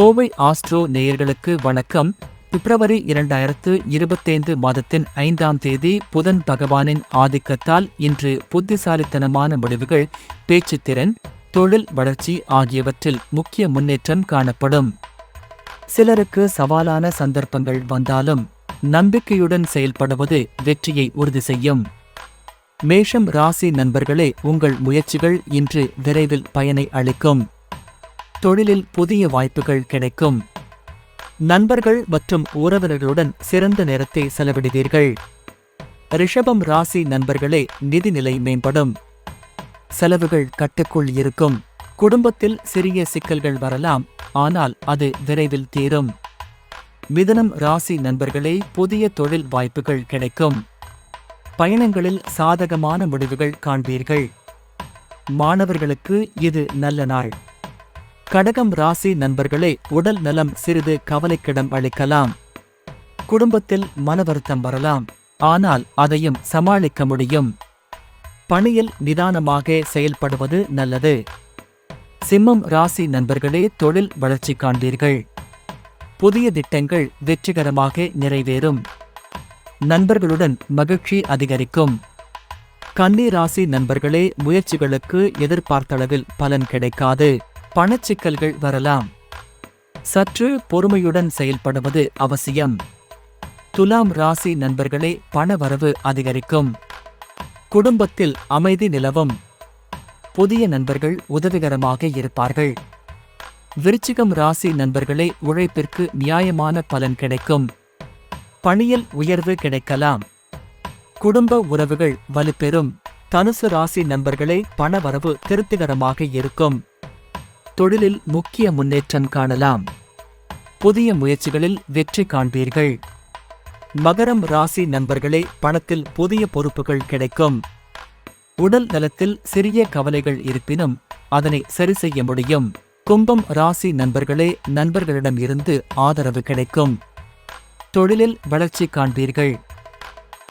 Kovai astro நேயர்களுக்கு வணக்கம். பிப்ரவரி இரண்டாயிரத்து இருபத்தைந்து மாதத்தின் ஐந்தாம் தேதி புதன் பகவானின் ஆதிக்கத்தால் இன்று புத்திசாலித்தனமான முடிவுகள் பேச்சுத்திறன் தொழில் வளர்ச்சி ஆகியவற்றில் முக்கிய முன்னேற்றம் காணப்படும். சிலருக்கு சவாலான சந்தர்ப்பங்கள் வந்தாலும் நம்பிக்கையுடன் செயல்படுவது வெற்றியை உறுதி செய்யும். மேஷம் ராசி நண்பர்களே உங்கள் முயற்சிகள் இன்று விரைவில் பயனை அளிக்கும். தொழிலில் புதிய வாய்ப்புகள் கிடைக்கும். நண்பர்கள் மற்றும் உறவினர்களுடன் சிறந்த நேரத்தை செலவிடுவீர்கள். ரிஷபம் ராசி நண்பர்களே நிதிநிலை மேம்படும். செலவுகள் கட்டுக்குள் இருக்கும். குடும்பத்தில் சிறிய சிக்கல்கள் வரலாம் ஆனால் அது விரைவில் தீரும். மிதனம் ராசி நண்பர்களே புதிய தொழில் வாய்ப்புகள் கிடைக்கும். பயணங்களில் சாதகமான முடிவுகள் காண்பீர்கள். மாணவர்களுக்கு இது நல்ல நாள். கடகம் ராசி நண்பர்களே உடல் நலம் சிறிது கவலைக்கிடம் அளிக்கலாம். குடும்பத்தில் மன வருத்தம் வரலாம். ஆனால் அதையும் சமாளிக்க முடியும். பணியில் நிதானமாக செயல்படுவது நல்லது. சிம்மம் ராசி நண்பர்களே தொழில் வளர்ச்சி காண்பீர்கள். புதிய திட்டங்கள் வெற்றிகரமாக நிறைவேறும். நண்பர்களுடன் மகிழ்ச்சி அதிகரிக்கும். கன்னி ராசி நண்பர்களே முயற்சிகளுக்கு எதிர்பார்த்தளவில் பலன் கிடைக்காது. பணச்சிக்கல்கள் வரலாம். சற்று பொறுமையுடன் செயல்படுவது அவசியம். துலாம் ராசி நண்பர்களே பணவரவு அதிகரிக்கும். குடும்பத்தில் அமைதி நிலவும். புதிய நண்பர்கள் உதவிகரமாக இருப்பார்கள். விருச்சிகம் ராசி நண்பர்களே உழைப்பிற்கு நியாயமான பலன் கிடைக்கும். பணியில் உயர்வு கிடைக்கலாம். குடும்ப உறவுகள் வலுப்பெறும். தனுசு ராசி நண்பர்களே பணவரவு திருப்திகரமாக இருக்கும். தொழிலில் முக்கிய முன்னேற்றம் காணலாம். புதிய முயற்சிகளில் வெற்றி காண்பீர்கள். மகரம் ராசி நண்பர்களே பணத்தில் புதிய பொறுப்புகள் கிடைக்கும். உடல் நலத்தில் சிறிய கவலைகள் இருப்பினும் அதனை சரி செய்ய முடியும். கும்பம் ராசி நண்பர்களே நண்பர்களிடம் இருந்து ஆதரவு கிடைக்கும். தொழிலில் வளர்ச்சி காண்பீர்கள்.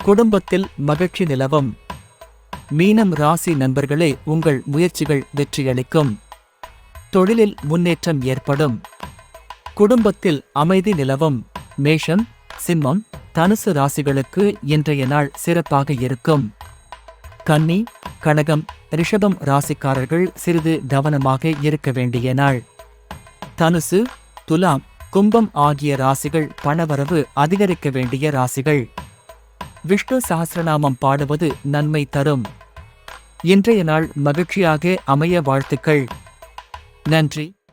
குடும்பத்தில் மகிழ்ச்சி நிலவும். மீனம் ராசி நண்பர்களே உங்கள் முயற்சிகள் வெற்றியளிக்கும். தொழிலில் முன்னேற்றம் ஏற்படும். குடும்பத்தில் அமைதி நிலவும். மேஷம் சிம்மம் தனுசு ராசிகளுக்கு இன்றைய நாள் சிறப்பாக இருக்கும். கன்னி கனகம் ரிஷபம் ராசிக்காரர்கள் சிறிது கவனமாக இருக்க வேண்டிய நாள். தனுசு துலாம் கும்பம் ஆகிய ராசிகள் பணவரவு அதிகரிக்க வேண்டிய ராசிகள். விஷ்ணு சஹஸ்ரநாமம் பாடுவது நன்மை தரும். இன்றைய நாள் மகிழ்ச்சியாக அமைய வாழ்த்துக்கள். நன்றி